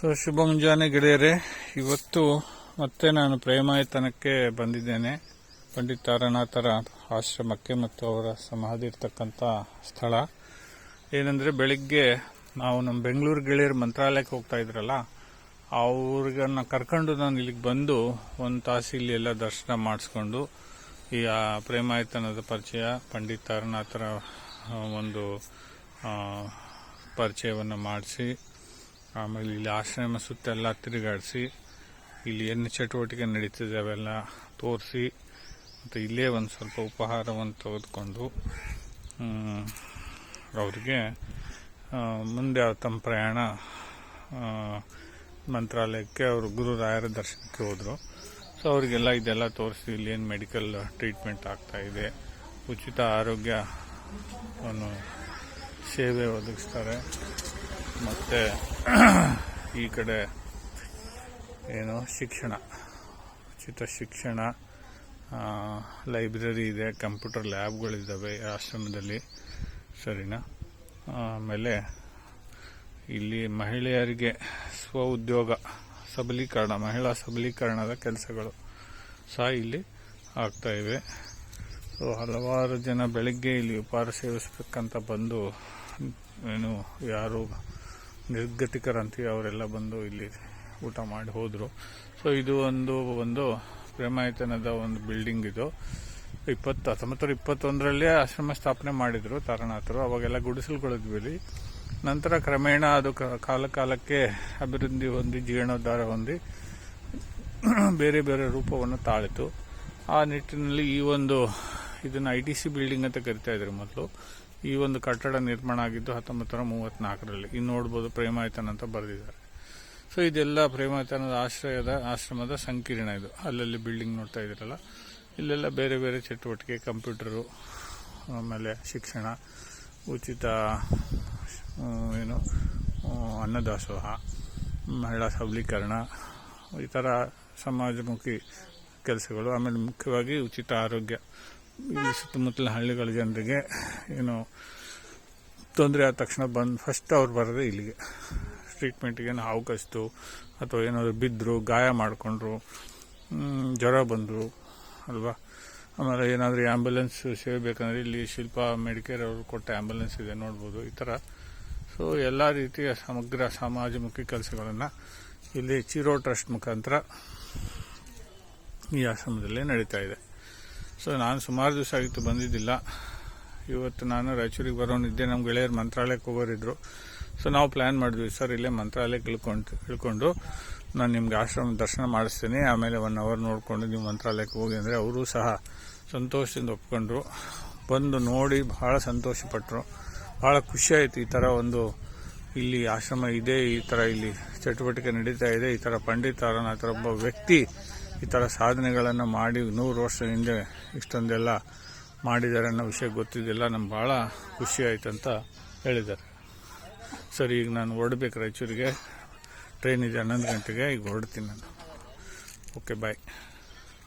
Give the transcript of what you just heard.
So ಶುಭ ಮುಂಜಾನೆ ಗೆಳೆಯರೆ. ಇವತ್ತು ಮತ್ತೆ ನಾನು ಪ್ರೇಮಾಯತನಕ್ಕೆ ಬಂದಿದ್ದೇನೆ. ಪಂಡಿತ್ ತಾರನಾಥರ ಆಶ್ರಮಕ್ಕೆ ಮತ್ತು ಅವರ ಸಮಾಧಿ ಇರ್ತಕ್ಕಂಥ ಸ್ಥಳ. ಏನಂದರೆ, ಬೆಳಿಗ್ಗೆ ನಾವು ನಮ್ಮ ಬೆಂಗಳೂರು ಗೆಳೆಯರು ಮಂತ್ರಾಲಯಕ್ಕೆ ಹೋಗ್ತಾ ಇದ್ರಲ್ಲ ಅವ್ರಿಗನ್ನ ಕರ್ಕೊಂಡು ನಾನು ಇಲ್ಲಿಗೆ ಬಂದು ಒಂದು ತಾಸು ಇಲ್ಲಿ ಎಲ್ಲ ದರ್ಶನ ಮಾಡಿಸ್ಕೊಂಡು, ಈ ಪ್ರೇಮಾಯತನದ ಪರಿಚಯ, ಪಂಡಿತ್ ತಾರನಾಥರ ಒಂದು ಪರಿಚಯವನ್ನು ಮಾಡಿಸಿ ಆಮೇಲೆ ಇಲ್ಲಿ ಆಶ್ರಮ ಸುತ್ತೆಲ್ಲ ತಿರುಗಾಡಿಸಿ ಇಲ್ಲಿ ಏನು ಚಟುವಟಿಕೆ ನಡೀತಿದೆ ಅವೆಲ್ಲ ತೋರಿಸಿ, ಮತ್ತು ಇಲ್ಲೇ ಒಂದು ಸ್ವಲ್ಪ ಉಪಹಾರವನ್ನು ತೆಗೆದುಕೊಂಡು ಅವರಿಗೆ ಮುಂದೆ ತಮ್ಮ ಪ್ರಯಾಣ ಮಂತ್ರಾಲಯಕ್ಕೆ ಅವರು ಗುರುರಾಯರ ದರ್ಶನಕ್ಕೆ ಹೋದರು. ಸೊ ಅವರಿಗೆಲ್ಲ ಇದೆಲ್ಲ ತೋರಿಸಿ ಇಲ್ಲಿ ಏನು ಮೆಡಿಕಲ್ ಟ್ರೀಟ್ಮೆಂಟ್ ಆಗ್ತಾ ಇದೆ. ಉಚಿತ ಆರೋಗ್ಯವನ್ನು ಸೇವೆ ಒದಗಿಸ್ತಾರೆ. ಮತ್ತು ಈ ಕಡೆ ಏನು ಶಿಕ್ಷಣ, ಉಚಿತ ಶಿಕ್ಷಣ ಲೈಬ್ರರಿ ಇದೆ, ಕಂಪ್ಯೂಟರ್ ಲ್ಯಾಬ್ಗಳಿದ್ದಾವೆ ಆಶ್ರಮದಲ್ಲಿ, ಸರಿನಾ? ಆಮೇಲೆ ಇಲ್ಲಿ ಮಹಿಳೆಯರಿಗೆ ಸ್ವ ಉದ್ಯೋಗ, ಸಬಲೀಕರಣ, ಮಹಿಳಾ ಸಬಲೀಕರಣದ ಕೆಲಸಗಳು ಸಹ ಇಲ್ಲಿ ಆಗ್ತಾ ಇವೆ. ಸೊ ಹಲವಾರು ಜನ ಬೆಳಗ್ಗೆ ಇಲ್ಲಿ ಉಪಹಾರ ಸೇವಿಸ್ಬೇಕಂತ ಬಂದು, ಏನು, ಯಾರು ನಿರ್ಗತಿಕರಂತೀವಿ ಅವರೆಲ್ಲ ಬಂದು ಇಲ್ಲಿ ಊಟ ಮಾಡಿ ಹೋದರು. ಸೊ ಇದು ಒಂದು ಒಂದು ಪ್ರೇಮಾಯತನದ ಒಂದು ಬಿಲ್ಡಿಂಗ್ ಇದು. ಇಪ್ಪತ್ತು, ಹತ್ತೊಂಬತ್ತು ಇಪ್ಪತ್ತೊಂದರಲ್ಲೇ ಆಶ್ರಮ ಸ್ಥಾಪನೆ ಮಾಡಿದ್ರು ತಾರನಾಥರು. ಅವಾಗೆಲ್ಲ ಗುಡಿಸಲುಗಳಿದ್ವಿ ನಂತರ ಕ್ರಮೇಣ ಅದು ಕಾಲ ಕಾಲಕ್ಕೆ ಅಭಿವೃದ್ಧಿ ಹೊಂದಿ, ಜೀರ್ಣೋದ್ಧಾರ ಹೊಂದಿ ಬೇರೆ ಬೇರೆ ರೂಪವನ್ನು ತಾಳಿತು. ಆ ನಿಟ್ಟಿನಲ್ಲಿ ಈ ಒಂದು, ಇದನ್ನು ಐ ಟಿ ಸಿ ಬಿಲ್ಡಿಂಗ್ ಅಂತ ಕರಿತಾ ಇದ್ರು ಮೊದಲು. ಈ ಒಂದು ಕಟ್ಟಡ ನಿರ್ಮಾಣ ಆಗಿದ್ದು ಹತ್ತೊಂಬತ್ತು ನೂರ ಮೂವತ್ನಾಲ್ಕರಲ್ಲಿ. ಇನ್ನು ನೋಡ್ಬೋದು ಪ್ರೇಮಾಯತನ ಅಂತ ಬರೆದಿದ್ದಾರೆ. ಸೊ ಇದೆಲ್ಲ ಪ್ರೇಮಾಯತನದ ಆಶ್ರಯದ ಆಶ್ರಮದ ಸಂಕೀರ್ಣ ಇದು. ಅಲ್ಲಲ್ಲಿ ಬಿಲ್ಡಿಂಗ್ ನೋಡ್ತಾ ಇದ್ರಲ್ಲ ಇಲ್ಲೆಲ್ಲ ಬೇರೆ ಬೇರೆ ಚಟುವಟಿಕೆ, ಕಂಪ್ಯೂಟರು, ಆಮೇಲೆ ಶಿಕ್ಷಣ, ಉಚಿತ ಏನು ಅನ್ನದಾಸೋಹ, ಮಹಿಳಾ ಸಬಲೀಕರಣ, ಈ ಥರ ಸಮಾಜಮುಖಿ ಕೆಲಸಗಳು, ಆಮೇಲೆ ಮುಖ್ಯವಾಗಿ ಉಚಿತ ಆರೋಗ್ಯ. ಇಲ್ಲಿ ಸುತ್ತಮುತ್ತಲಿನ ಹಳ್ಳಿಗಳ ಜನರಿಗೆ ಏನು ತೊಂದರೆ ಆದ ತಕ್ಷಣ ಬಂದು ಫಸ್ಟ್ ಅವ್ರು ಬರೋದೇ ಇಲ್ಲಿಗೆ. ಟ್ರೀಟ್ಮೆಂಟ್ಗೆ ಏನೋ ಹಾವು ಕಚ್ತು ಅಥವಾ ಏನಾದರೂ ಬಿದ್ದರು ಗಾಯ ಮಾಡಿಕೊಂಡ್ರು ಜ್ವರ ಬಂದರು, ಅಲ್ವಾ? ಆಮೇಲೆ ಏನಾದರೂ ಆ್ಯಂಬುಲೆನ್ಸ್ ಸೇವೆ ಬೇಕಂದ್ರೆ ಇಲ್ಲಿ ಶಿಲ್ಪ ಮೆಡಿಕೇರ್ ಅವರು ಕೊಟ್ಟ ಆ್ಯಂಬುಲೆನ್ಸ್ ಇದೆ, ನೋಡ್ಬೋದು, ಈ ಥರ ಸೊ ಎಲ್ಲ ರೀತಿಯ ಸಮಗ್ರ ಸಮಾಜಮುಖಿ ಕೆಲಸಗಳನ್ನು ಇಲ್ಲಿ ಚಿರೋ ಟ್ರಸ್ಟ್ ಮುಖಾಂತರ ಈ ಆಶ್ರಮದಲ್ಲಿ ನಡೀತಾ ಇದೆ. ಸೊ ನಾನು ಸುಮಾರು ದಿವಸ ಆಗಿತ್ತು ಬಂದಿದ್ದಿಲ್ಲ. ಇವತ್ತು ನಾನು ರಾಯಚೂರಿಗೆ ಬರೋನಿದ್ದೆ ನಮ್ಮ ಗೆಳೆಯರು ಮಂತ್ರಾಲಯಕ್ಕೆ ಹೋಗೋರಿದ್ರು. ಸೊ ನಾವು ಪ್ಲ್ಯಾನ್ ಮಾಡಿದ್ವಿ, ಸರ್, ಇಲ್ಲೇ ಮಂತ್ರಾಲಯಕ್ಕೆ ಇಳ್ಕೊಂಡು ಇಳ್ಕೊಂಡು ನಾನು ನಿಮ್ಗೆ ಆಶ್ರಮ ದರ್ಶನ ಮಾಡಿಸ್ತೀನಿ. ಆಮೇಲೆ ಒನ್ ಅವರ್ ನೋಡಿಕೊಂಡು ನೀವು ಮಂತ್ರಾಲಯಕ್ಕೆ ಹೋಗಿ. ಅಂದರೆ ಅವರು ಸಹ ಸಂತೋಷದಿಂದ ಒಪ್ಕೊಂಡ್ರು. ಬಂದು ನೋಡಿ ಬಹಳ ಸಂತೋಷಪಟ್ಟರು ಬಹಳ ಖುಷಿ ಆಯಿತು ಈ ಥರ ಒಂದು ಇಲ್ಲಿ ಆಶ್ರಮ ಇದೆ, ಈ ಥರ ಇಲ್ಲಿ ಚಟುವಟಿಕೆ ನಡೀತಾ ಇದೆ, ಈ ಥರ ಪಂಡಿತ ಒಬ್ಬ ವ್ಯಕ್ತಿ ಈ ಥರ ಸಾಧನೆಗಳನ್ನು ಮಾಡಿ ನೂರು ವರ್ಷ ಹಿಂದೆ ಇಷ್ಟೊಂದೆಲ್ಲ ಮಾಡಿದ್ದಾರೆ ಅನ್ನೋ ವಿಷಯ ಗೊತ್ತಿದ್ದಿಲ್ಲ. ನಮ್ಗೆ ಭಾಳ ಖುಷಿ ಆಯ್ತು ಅಂತ ಹೇಳಿದ್ದಾರೆ. ಸರಿ, ಈಗ ನಾನು ಹೊರಡ್ಬೇಕು ರಾಯಚೂರಿಗೆ. ಟ್ರೈನ್ ಇದೆ ಹನ್ನೊಂದು ಗಂಟೆಗೆ, ಈಗ ಹೊರಡ್ತೀನಿ ನಾನು. Okay bye